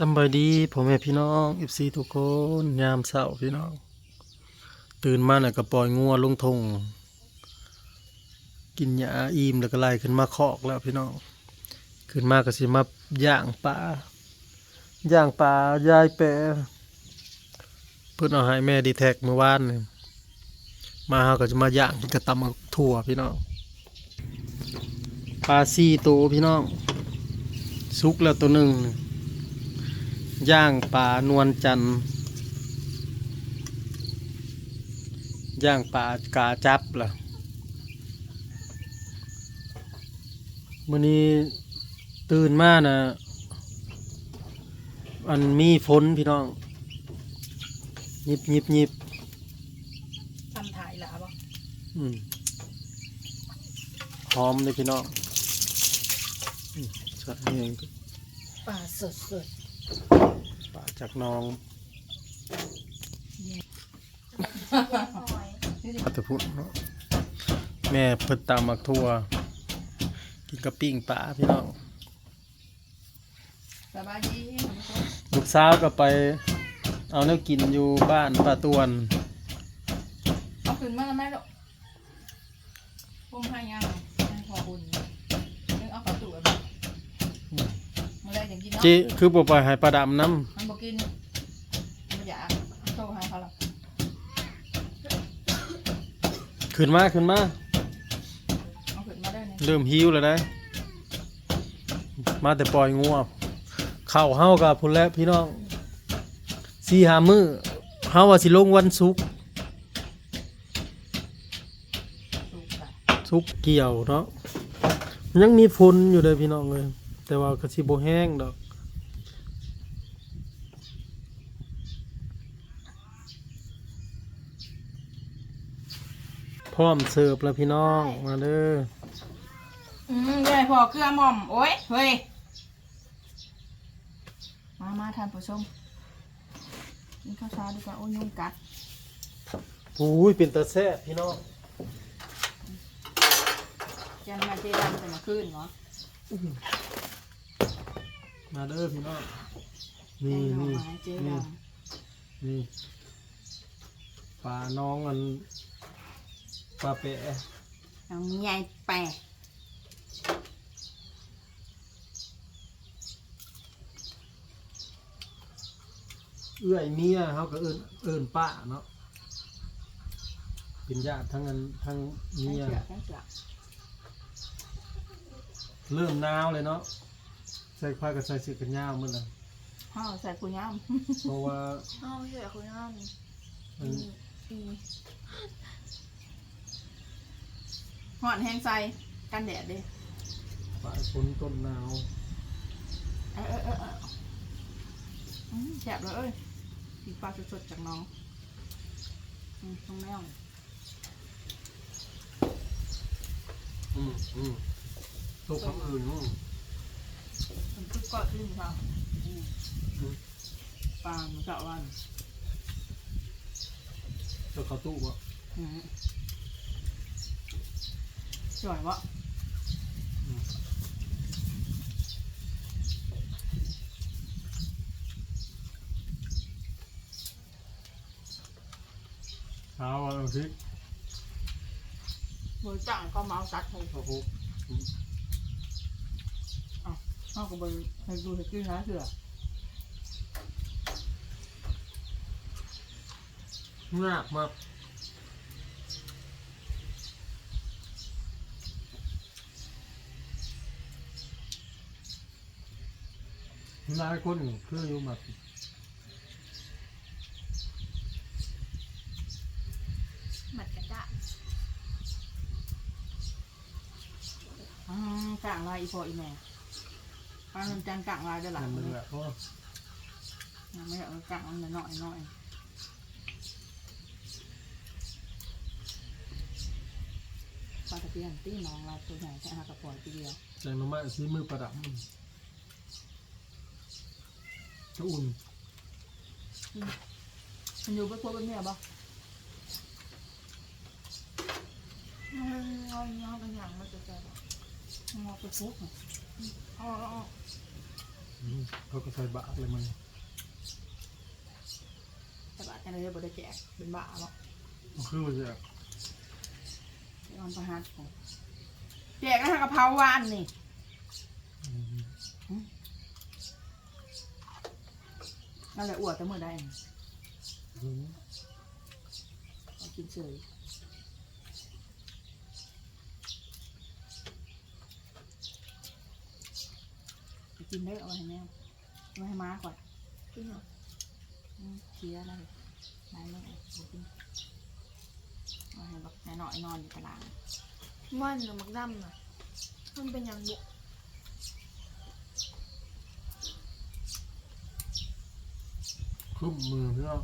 สำบายดีพ่อแม่พี่น้องอิฟซีทุกคนยามเช้าพี่น้อง ตื่นมาน่ะก็ปล่อยงัวลงทงกินหญ้าอิ่มแล้วก็ไล่ขึ้นมาคอกแล้วพี่น้อง ขึ้นมาก็สิมาย่างปลาย่างปลายายแปรเพิ่อนเอาให้แม่ดีแท็กเมื่อวานนี่มาเฮาก็จะมาย่างกระตำบักถั่วพี่น้องปลาซี่ตัวพี่น้องสุกแล้วตัวหนึ่ง ย่างปลานวลจันทร์ย่างปลากาจับล่ะมื้อนี้ตื่นมานะอันมีฝนพี่น้องยิบยิบยิบทำถ่ายละบ่อืมหอมเลยพี่น้องอืมใส่เองปลาสดสด ปลาจากหน้องพัตพุทธเนาะแม่เพิ่นตามมักทั่ว กินกระปิ้งปลาพี่น้องสบายดีลูกสาวก็ไป เอาแนวกินอยู่บ้านป้าตวน เอาขึ้นมาแล้วแม่ลูกพุ่งให้ยังให้พอบุญนึกเอาประตูไปมาเลยอย่างกินเนาะจิคือบ่ปล่อยให้ปลาดำน้มันบอกกินไม่อยากโทรหาเขาหรอกำขึ้นมาขึ้นมาเอาขึ้นมาได้เนี่ยเริ่มหิวแล้วได้มาแต่ปล่อยงัวเข้าวเฮากับพุ่นแล้วพี่น้องสี่หามือเฮาว่าสิลงวันศุกร์สูบไปศุกร์เกี่ยวเนาะยังมีฝนอยู่เลยพี่น้องเลย แต่ว่าก็สิบ่แห้งดอกพร้อมเสิร์ฟแล้วพี่น้อง มาเด้ออืมยายพอเกลือหม่อม โอ้ย เฮ้ย มามาทานผู้ชมกินข้าวเช้าดีกว่า โอ้ยยุงกัดอุ้ยเป็นตาแซ่บพี่น้องแกนมาเจดำแต่มาคืนเนาะ มาเด้อพี่น้องแกนี่งหน่อนี่ไม้เจนี่ดำนี่ปลาน้องอันปลาเปะน้องใหญ่แปะเอื้อยเมียเขาก็เอินเอินป้าเนาะเป็นญาติทั้งนั้นทั้งแข้งเมียเสือกแข้งเสือกเริ่มหนาวเลยเนาะใส่ผ้ากับใส่เสื้อกันยาวมันนะห่อใส่คุยย่เพราะว่าำห่อเสือคุยย่มันำห่อนแห้งใส่กันแดดดิปลายฝนต้นหนาวเออเออเออเอออืมแสบเลยเอ้ยกินปลาสดๆจากน้องอืมต้องแมวอืมอืมตัวคำอื่นอืม มันคือก้อยขึ้นมาอืมปลามันจะวันตัวเขาตู้บ่อืมสวยวะเช้าวันอาทิตย์มือจังก็เมาสัตว์ให้โอ้โห เขาก็ไปให้ดูให้กินนะเสือยากมากหลายคนคืออยู่แบบหมัดกระดาอืมกลางลายอีพออีแม่ ปลาเงินจันกลางลายได้หลายนั่นคมันนเลแหยละเพราะว่ายังไม่เอากลางมันหน่อยหน่อยปลาตะเพียนตีน้องลายตัวใหญ่แค่ห้ากระป๋องทีเดียวแจงหน้ำไม้ซีมือประดับมันจะอุ่นมันอยู่เป็นพวกเป็นเมียบ่เอาเอาเป็นอย่างมันจะใจบ่งอไปฟุก อ๋ออ๋ออืมเขาก็ใส่บาทเลยมึงแต่บาทกันเลยบ่ได้แจกเป็นบ้าเนาะมันคือว่าจะนอนประหารของแจกแล้วทางกะเพราวานนี่ อืมนั่นแหละอวดแต่เมื่อใดนี่อืม เอากินเฉย กินได้เอาไว้ให้แม่เอาไว้ให้ม้าก่อนจริงเหรออืมเคลียร์แล้วเลยนายไม่เอาเอากินเอาให้บักนายน้อยนอนอยู่ตารางมันน่ะมักดำน่ะมันเป็นอย่างบุคุ้มมือพี่น้อง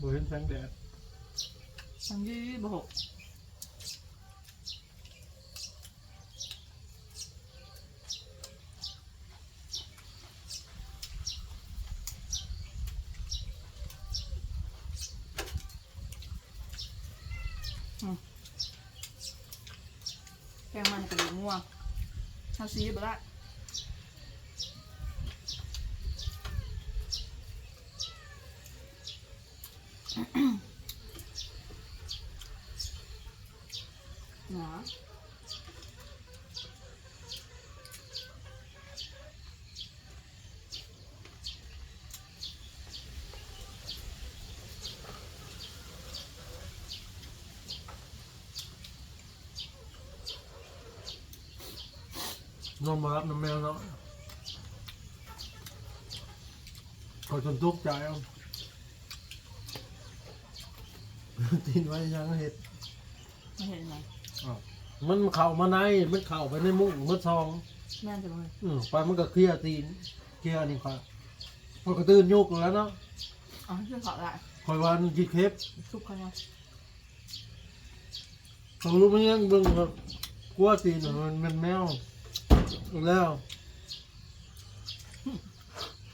บ่เห็นแสงแดด ทั้งยี่บหก งมันกระดูกม่วงเท่าซีบละหนา นอนมารับน้ำแมวเนาะเขาจนทุกข์ใจเอาตีนไว้ยังเห็ดไม่เห็นไหมอ้าวมันเข่ามาในมันเข่าไปในมุ้งมันซองแม่นจะมาเลยอืมไปมันก็เคลียร์ตีนเคลียร์นี่ค่ะมันก็ตื่นยุกแล้วเนาะอ๋อช่วยขอละคอยวันจีเคปซุปเขาเนี่ยเขารู้มันยังเบิ่งแบบกลัวตีนมันเป็นแมว แล้ว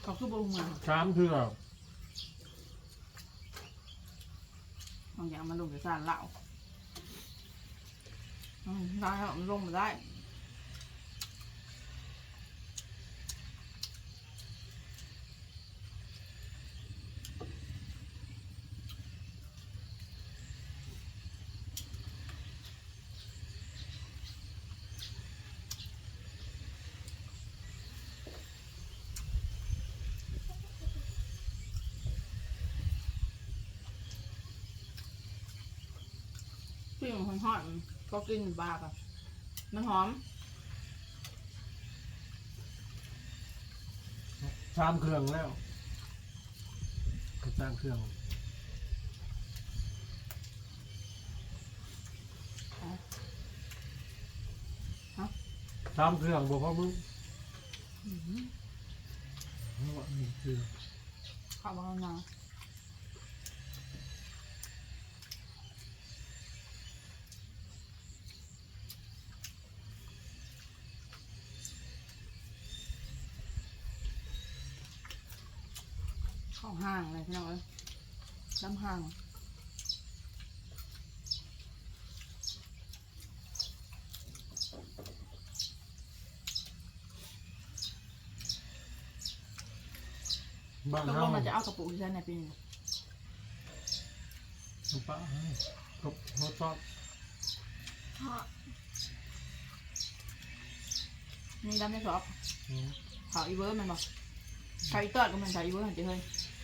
เขาคือบุ้งมาสามเถื่อบางอย่างมันลงจากสารเหล่าอืมได้ครับมันลงมาได้ พี่มันหอมๆก็กินบาร์กันมันหอมสามเครื่องแล้วกระจางเครื่องสามเครื่องบอกว่ามึงอื้อหือเอาวะนี่คือข้าวบางนา เข้าห้างเลยพี่น้องเอ้ยน้ำห้างบ้านตกลเฮางมันจะเอากระปุกที่ใช้ในปีนี้น้ำปลาครบเขาชอบเพราะนี่ดำในสอบอืมขาวอีเวิร์ดมันบอกขาวอีเติร์ดก็มันขาวอีเวิร์ดหันจะเฮ้ย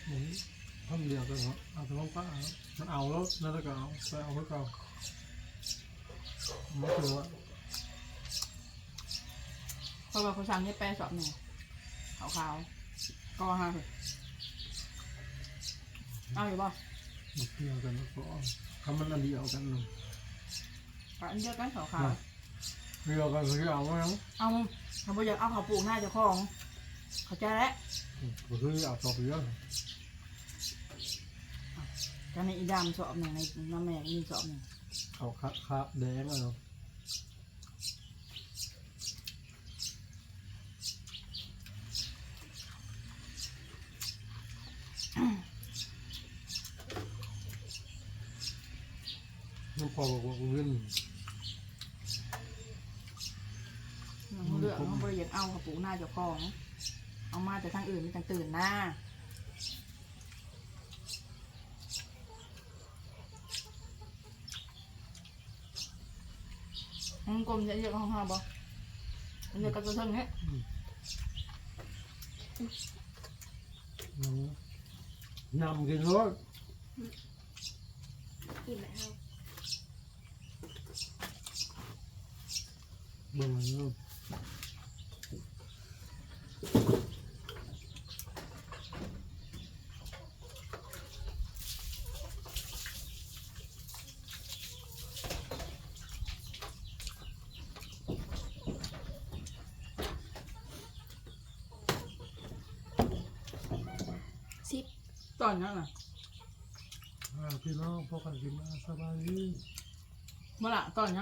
อืมทำเดียวกันเหรอเอาแต่ของป้ามันเอาแล้วนั่นแล้วก็เอาไปเอาไว้ก่อนไม่ถือว่าเพราะว่าเขาสั่งให้แปรสอบหนึ่งขาวๆก็ห้าสิเอาอยู่ป่ะมันเกี่ยวกันแล้วก็ทำมันอันเดียวกันเลยอันเดียวกันขาวขาวเดียวกันคือเอาไว้แล้วเอาเขาบอกอยากเอาข้าวปลูกหน้าเจ้าของ เขาใจแล้ว อืมก็คือเอาต่อไปเยอะกันในอีดำสอบหนึ่งในน้ำแม่มีสอบหนึ่งเอาคะคะแดงอะเนาะน้องพอบอกว่าเงินมันเลือกมันบริยากเอาข้าวปลูกหน้าเจ้าของ เอามาแต่ทางอื่นไม่ต่างตื่นหน้าห้องกลมจะเยอะกว่าห้องห้าบ่มันเยอะกับตัวเท่านี้นำกินรถกินไหมครับเบิ่งมัน ตอนนั้นน่ะอ่าพี่น้องพวกกันกินมาสบายดีเมื่อไหร่ตอนนั้น